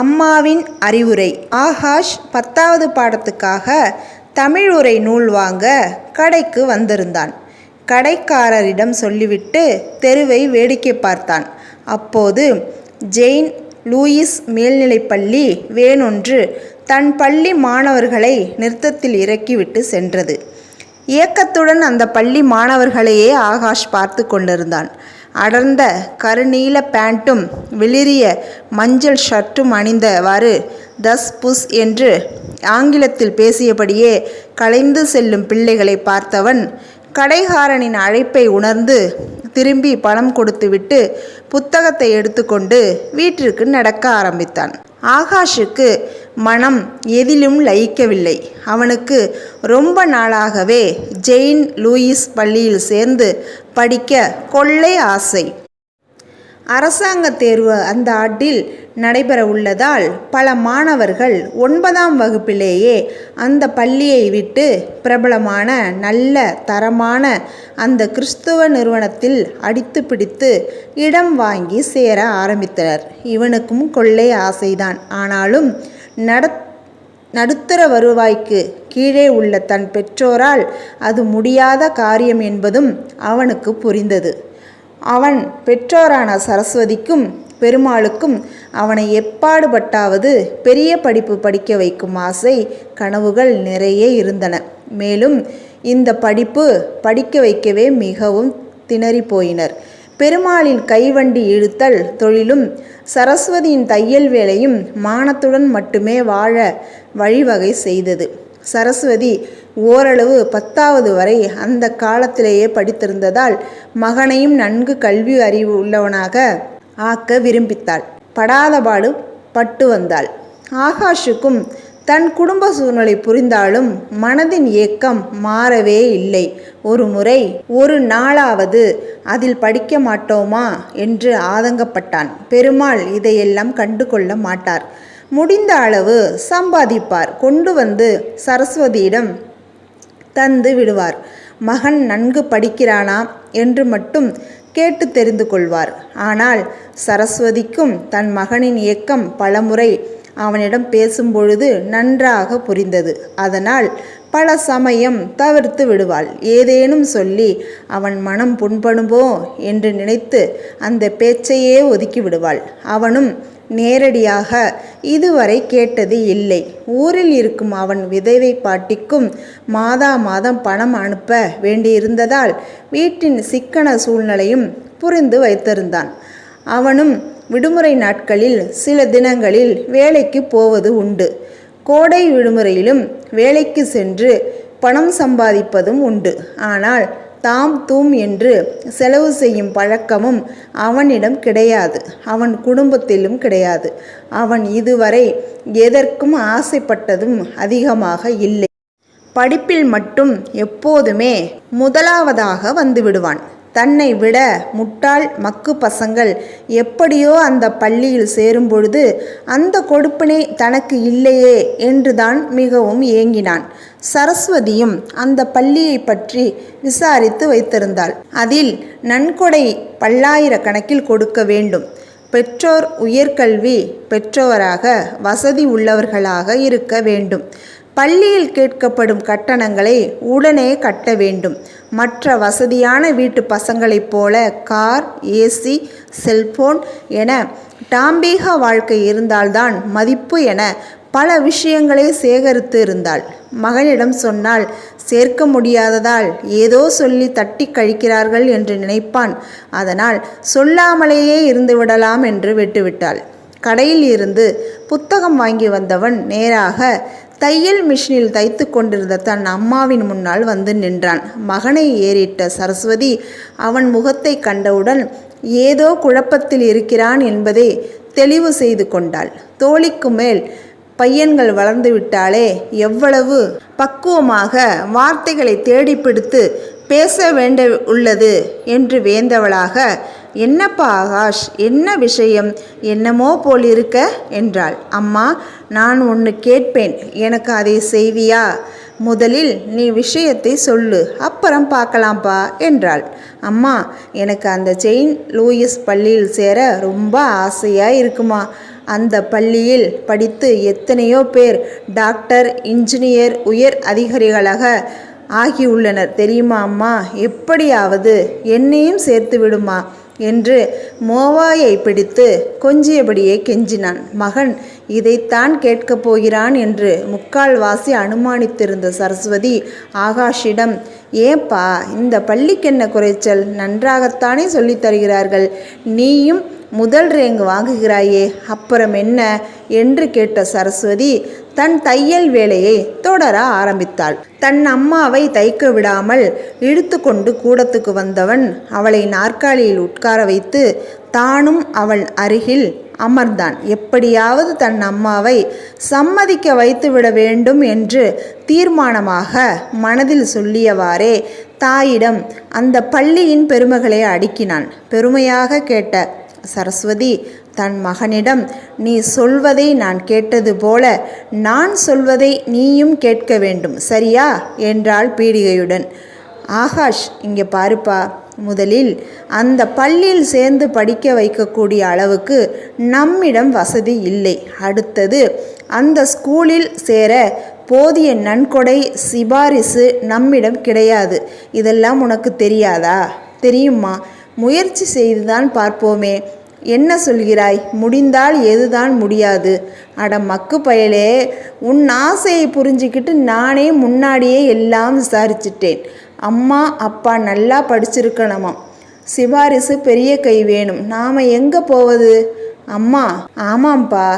அம்மாவின் அறிவுரை. ஆகாஷ் பத்தாவது பாடத்துக்காக தமிழ் உரை நூல் வாங்க கடைக்கு வந்திருந்தான். கடைக்காரரிடம் சொல்லிவிட்டு தெருவை வேடிக்கை பார்த்தான். அப்போது ஜெயின் லூயிஸ் மேல்நிலைப்பள்ளி வேனொன்று தன் பள்ளி மாணவர்களை நிறுத்தத்தில் இறக்கிவிட்டு சென்றது. ஏக்கத்துடன் அந்த பள்ளி மாணவர்களையே ஆகாஷ் பார்த்து கொண்டிருந்தான். அடர்ந்த கருநீல பேண்ட்டும் வெளிரிய மஞ்சள் ஷர்ட்டும் அணிந்தவாறு தஸ் புஸ் என்று ஆங்கிலத்தில் பேசியபடியே கலைந்து செல்லும் பிள்ளைகளை பார்த்தவன் கடைகாரனின் அழைப்பை உணர்ந்து திரும்பி பணம் கொடுத்துவிட்டு புத்தகத்தை எடுத்துக்கொண்டு வீட்டிற்கு நடக்க ஆரம்பித்தான். ஆகாஷுக்கு மனம் எதிலும் லயிக்கவில்லை. அவனுக்கு ரொம்ப நாளாகவே ஜெயின் லூயிஸ் பள்ளியில் சேர்ந்து படிக்க கொள்ளை ஆசை. அரசாங்க தேர்வு அந்த ஆண்டில் நடைபெற உள்ளதால் பல மாணவர்கள் ஒன்பதாம் வகுப்பிலேயே அந்த பள்ளியை விட்டு பிரபலமான நல்ல தரமான அந்த கிறிஸ்துவ நிறுவனத்தில் அடித்து பிடித்து இடம் வாங்கி சேர ஆரம்பித்தனர். இவனுக்கும் கொள்ளை ஆசைதான். ஆனாலும் நடத் நடுத்தர வருவாய்க்கு கீழே உள்ள தன் பெற்றோரால் அது முடியாத காரியம் என்பதும் அவனுக்கு புரிந்தது. அவன் பெற்றோரான சரஸ்வதிக்கும் பெருமாளுக்கும் அவனை எப்பாடுபட்டாவது பெரிய படிப்பு படிக்க வைக்கும் ஆசை கனவுகள் நிறைய இருந்தன. மேலும் இந்த படிப்பு படிக்க வைக்கவே மிகவும் திணறி போயினர். பெருமாளின் கைவண்டி இழுத்தல் தொழிலும் சரஸ்வதியின் தையல் வேலையும் மானத்துடன் மட்டுமே வாழ வழிவகை செய்தது. சரஸ்வதி ஓரளவு பத்தாவது வரை அந்த காலத்திலேயே படித்திருந்ததால் மகனையும் நன்கு கல்வி அறிவு உள்ளவனாக ஆக்க விரும்பித்தாள். படாதபாடு பட்டு வந்தாள். ஆகாஷுக்கும் தன் குடும்ப சூழ்நிலை புரிந்தாலும் மனதின் ஏக்கம் மாறவே இல்லை. ஒரு முறை ஒரு நாளாவது அதில் படிக்க மாட்டோமா? என்று ஆதங்கப்பட்டான். பெருமாள் இதையெல்லாம் கண்டு கொள்ள மாட்டார். முடிந்த அளவு சம்பாதிப்பார். கொண்டு வந்து சரஸ்வதியிடம் தந்து விடுவார். மகன் நன்கு படிக்கிறானா? என்று மட்டும் கேட்டு தெரிந்து கொள்வார். ஆனால் சரஸ்வதிக்கும் தன் மகனின் இயக்கம் பலமுறை அவனிடம் பேசும்பொழுது நன்றாக புரிந்தது. அதனால் பல சமயம் தவிர்த்து விடுவாள். ஏதேனும் சொல்லி அவன் மனம் புண்படுமோ? என்று நினைத்து அந்த பேச்சையே ஒதுக்கி விடுவாள். அவனும் நேரடியாக இதுவரை கேட்டது இல்லை. ஊரில் இருக்கும் அவன் விதவை பாட்டிக்கும் மாதா மாதம் பணம் அனுப்ப வேண்டியிருந்ததால் வீட்டின் சிக்கன சூழ்நிலையும் புரிந்து வைத்திருந்தான். அவனும் விடுமுறை நாட்களில் சில தினங்களில் வேலைக்கு போவது உண்டு. கோடை விடுமுறையிலும் வேலைக்கு சென்று பணம் சம்பாதிப்பதும் உண்டு. ஆனால் தாம் தூம் என்று செலவு செய்யும் பழக்கமும் அவனிடம் கிடையாது. அவன் குடும்பத்திலும் கிடையாது. அவன் இதுவரை எதற்கும் ஆசைப்பட்டதும் அதிகமாக இல்லை. படிப்பில் மட்டும் எப்போதுமே முதலாவதாக வந்துவிடுவான் தன்னை விட முட்டாள் மக்கு பசங்கள் எப்படியோ அந்த பள்ளியில் சேரும்பொழுது அந்த கொடுப்பினை தனக்கு இல்லையே என்றுதான் மிகவும் ஏங்கினான். சரஸ்வதியும் அந்த பள்ளியை பற்றி விசாரித்து வைத்திருந்தாள். அதில் நன்கொடை பல்லாயிரக்கணக்கில் கொடுக்க வேண்டும். பெற்றோர் உயர்கல்வி பெற்றோராக வசதி உள்ளவர்களாக இருக்க வேண்டும். பள்ளியில் கேட்கப்படும் கட்டணங்களை உடனே கட்ட வேண்டும். மற்ற வசதியான வீட்டு பசங்களைப் போல கார் ஏசி செல்போன் என டாம்பீக வாழ்க்கை இருந்தால்தான் மதிப்பு என பல விஷயங்களை சேகரித்து இருந்தாள். மகனிடம் சொன்னால் சேர்க்க முடியாததால் ஏதோ சொல்லி தட்டி கழிக்கிறார்கள் என்று நினைப்பான். அதனால் சொல்லாமலேயே இருந்து விடலாம் என்று விட்டுவிட்டாள். கடையில் இருந்து புத்தகம் வாங்கி வந்தவன் நேராக தையல் மிஷினில் தைத்து கொண்டிருந்த தன் அம்மாவின் முன்னால் வந்து நின்றான். மகனை ஏறிட்ட சரஸ்வதி அவன் முகத்தை கண்டவுடன் ஏதோ குழப்பத்தில் இருக்கிறான் என்பதை தெளிவு செய்து கொண்டாள். தோழிக்கு மேல் பையன்கள் வளர்ந்து விட்டாலே எவ்வளவு பக்குவமாக வார்த்தைகளை தேடிப்பிடித்து பேச வேண்ட உள்ளது என்று வேந்தவளாக என்னப்பா ஆகாஷ்? என்ன விஷயம்? என்னமோ போல் இருக்க என்றாள். அம்மா நான் ஒன்று கேட்பேன். எனக்கு அதை செய்வியா? முதலில் நீ விஷயத்தை சொல்லு. அப்புறம் பார்க்கலாம்ப்பா என்றாள். அம்மா எனக்கு அந்த செயின் லூயிஸ் பள்ளியில் சேர ரொம்ப ஆசையாக இருக்குமா? அந்த பள்ளியில் படித்து எத்தனையோ பேர் டாக்டர் இன்ஜினியர் உயர் அதிகாரிகளாக ஆகியுள்ளனர். தெரியுமா அம்மா? எப்படியாவது என்னையும் சேர்த்து விடுமா? என்று மோவாயை பிடித்து கொஞ்சியபடியே கெஞ்சினான். மகன் இதைத்தான் கேட்கப் போகிறான் என்று முக்கால்வாசி அனுமானித்திருந்த சரஸ்வதி ஆகாஷிடம் ஏப்பா இந்த பள்ளிக்கென்ன குறைச்சல்? நன்றாகத்தானே சொல்லித் தருகிறார்கள். நீயும் முதல் ரேங்க் வாங்குகிறாயே அப்புறம் என்ன? என்று கேட்ட சரஸ்வதி தன் தையல் வேலையை தொடர ஆரம்பித்தாள். தன் அம்மாவை தைக்க விடாமல் இழுத்து கொண்டு கூடத்துக்கு வந்தவன் அவளை நாற்காலியில் உட்கார வைத்து தானும் அவள் அருகில் அமர்ந்தான். எப்படியாவது தன் அம்மாவை சம்மதிக்க வைத்துவிட வேண்டும் என்று தீர்மானமாக மனதில் சொல்லியவாறே தாயிடம் அந்த பள்ளியின் பெருமைகளை அடுக்கினான். பெருமையாக கேட்ட சரஸ்வதி தன் மகனிடம் நீ சொல்வதை நான் கேட்டது போல நான் சொல்வதை நீயும் கேட்க வேண்டும் சரியா? என்றாள் பீடிகையுடன். ஆகாஷ் இங்கே பாருப்பா முதலில் அந்த பள்ளியில் சேர்ந்து படிக்க வைக்கக்கூடிய அளவுக்கு நம்மிடம் வசதி இல்லை. அடுத்தது அந்த ஸ்கூலில் சேர போதிய நன்கொடை சிபாரிசு நம்மிடம் கிடையாது. இதெல்லாம் உனக்கு தெரியாதா? தெரியுமா முயற்சி செய்துதான் பார்ப்போமே. என்ன சொல்கிறாய்? முடிந்தால் எதுதான் முடியாது. அட மக்கு பயலே உன் ஆசையை புரிஞ்சுக்கிட்டு நானே முன்னாடியே எல்லாம் விசாரிச்சிட்டேன். அம்மா அப்பா நல்லா படிச்சிருக்கணுமாம். சிபாரிசு பெரிய கை வேணும். நாம் எங்கே போவது? அம்மா ஆமாம்ப்பா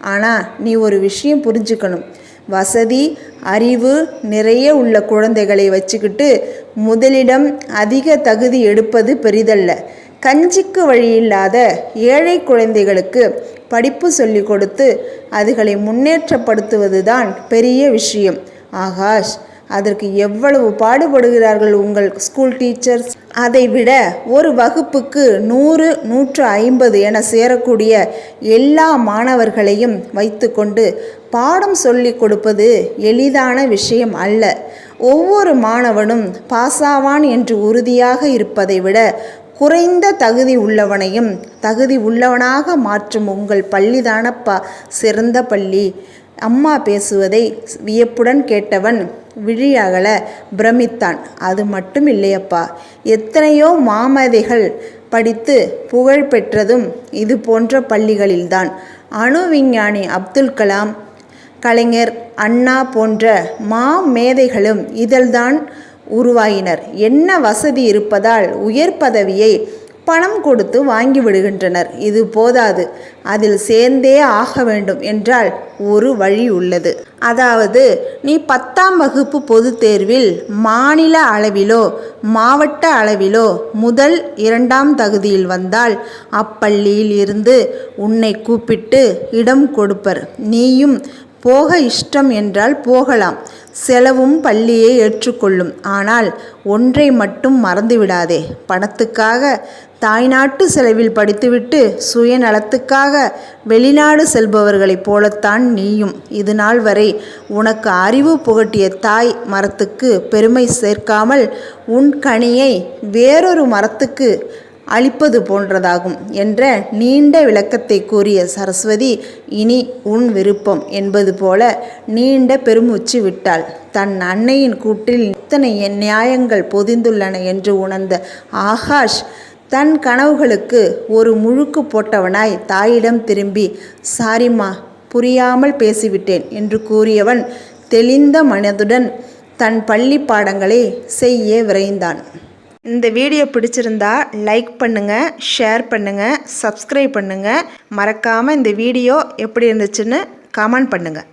ஆனால் நீ ஒரு விஷயம் புரிஞ்சுக்கணும். வசதி அறிவு நிறைய உள்ள குழந்தைகளை வச்சுக்கிட்டு முதலிடம் அதிக தகுதி எடுப்பது பெரிதல்ல. கஞ்சிக்கு வழியில்லாத ஏழை குழந்தைகளுக்கு படிப்பு சொல்லிக் கொடுத்து அதுகளை முன்னேற்றப்படுத்துவதுதான் பெரிய விஷயம். ஆகாஷ் அதற்கு எவ்வளவு பாடுபடுகிறார்கள் உங்கள் ஸ்கூல் டீச்சர்ஸ் அதை விட ஒரு வகுப்புக்கு நூறு நூற்று ஐம்பது என சேரக்கூடிய எல்லா மாணவர்களையும் வைத்துக்கொண்டு பாடம் சொல்லிக் கொடுப்பது எளிதான விஷயம் அல்ல. ஒவ்வொரு மாணவனும் பாஸாவான் என்று உறுதியாக இருப்பதை விட குறைந்த தகுதி உள்ளவனையும் தகுதி உள்ளவனாக மாற்றும் உங்கள் பள்ளிதானப்பா சிறந்த பள்ளி. அம்மா பேசுவதை வியப்புடன் கேட்டவன் விழியகல பிரமித்தான். அது மட்டும் இல்லையப்பா. எத்தனையோ மாமதிகள் படித்து புகழ் பெற்றதும் இது போன்ற பள்ளிகளில்தான். அணு விஞ்ஞானி அப்துல் கலாம் கலைஞர் அண்ணா போன்ற மா மேதைகளும் இதில்தான் உருவாயினர். என்ன வசதி இருப்பதால் உயர் பதவியை பணம் கொடுத்து வாங்கி விடுகின்றனர். இது போதாது. அதில் சேர்ந்தே ஆக வேண்டும் என்றால் ஒரு வழி உள்ளது. அதாவது நீ பத்தாம் வகுப்பு பொதுத் தேர்வில் மாநில அளவிலோ மாவட்ட அளவிலோ முதல் இரண்டாம் தகுதியில் வந்தால் அப்பள்ளியில் இருந்து உன்னை கூப்பிட்டு இடம் கொடுப்பர். நீயும் போக இஷ்டம் என்றால் போகலாம். செலவும் பள்ளியை ஏற்றுக்கொள்ளும். ஆனால் ஒன்றை மட்டும் மறந்துவிடாதே. பணத்துக்காக தாய்நாட்டு செலவில் படித்துவிட்டு சுயநலத்துக்காக வெளிநாடு செல்பவர்களைப் போலத்தான் நீயும். இது நாள் வரை உனக்கு அறிவு புகட்டிய தாய் மரத்துக்கு பெருமை சேர்க்காமல் உன் கனியை வேறொரு மரத்துக்கு அளிப்பது போன்றதாகும் என்ற நீண்ட விளக்கத்தை கூறிய சரஸ்வதி இனி உன் விருப்பம் என்பது போல நீண்ட பெருமூச்சு விட்டாள். தன் அன்னையின் கூட்டில் இத்தனை நியாயங்கள் பொதிந்துள்ளன என்று உணர்ந்த ஆகாஷ் தன் கனவுகளுக்கு ஒரு முழுக்கு போட்டவனாய் தாயிடம் திரும்பி சாரிம்மா புரியாமல் பேசிவிட்டேன் என்று கூறியவன் தெளிந்த மனதுடன் தன் பள்ளி பாடங்களை செய்ய விரைந்தான். இந்த வீடியோ பிடிச்சிருந்தா லைக் பண்ணுங்கள் ஷேர் பண்ணுங்கள் சப்ஸ்கிரைப் பண்ணுங்கள் மறக்காமல் இந்த வீடியோ எப்படி இருந்துச்சுன்னு கமெண்ட் பண்ணுங்கள்